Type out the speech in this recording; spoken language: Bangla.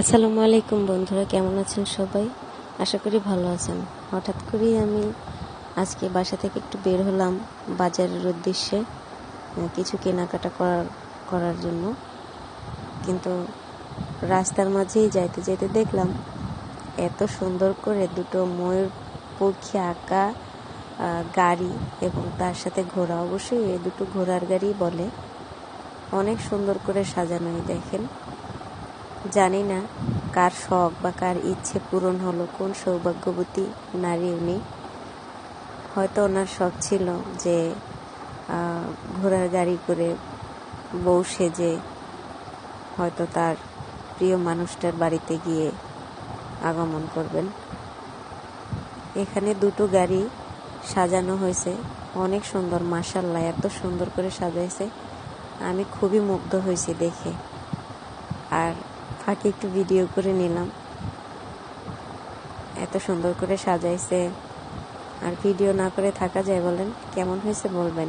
আসসালামু আলাইকুম বন্ধুরা, কেমন আছেন সবাই? আশা করি ভালো আছেন। হঠাৎ করেই আমি আজকে বাসা থেকে একটু বের হলাম বাজারের উদ্দেশ্যে কিছু কেনাকাটা করার করার জন্য। কিন্তু রাস্তার মাঝেই যাইতে যাইতে দেখলাম এত সুন্দর করে দুটো ময়ূর পক্ষী আঁকা গাড়ি এবং তার সাথে ঘোড়া, অবশ্যই এই দুটো ঘোড়ার গাড়ি বলে। অনেক সুন্দর করে সাজানোই দেখেন। জানি না কার শখ বা কার ইচ্ছে পূরণ হলো, কোন সৌভাগ্যবতী নারী উনি। হয়তো ওনার শখ ছিল যে ঘোড়ার গাড়ি করে বউ সেজে হয়তো তার প্রিয় মানুষটার বাড়িতে গিয়ে আগমন করবেন। এখানে দুটো গাড়ি সাজানো হয়েছে। অনেক সুন্দর মাসাল্লাহ এত সুন্দর করে সাজাইছে। আমি খুবই মুগ্ধ হয়েছি দেখে। আর ফাঁকে একটু ভিডিও করে নিলাম। এত সুন্দর করে সাজাইছে। আর ভিডিও না করে থাকা যায় বলেন, কেমন হয়েছে বলবেন।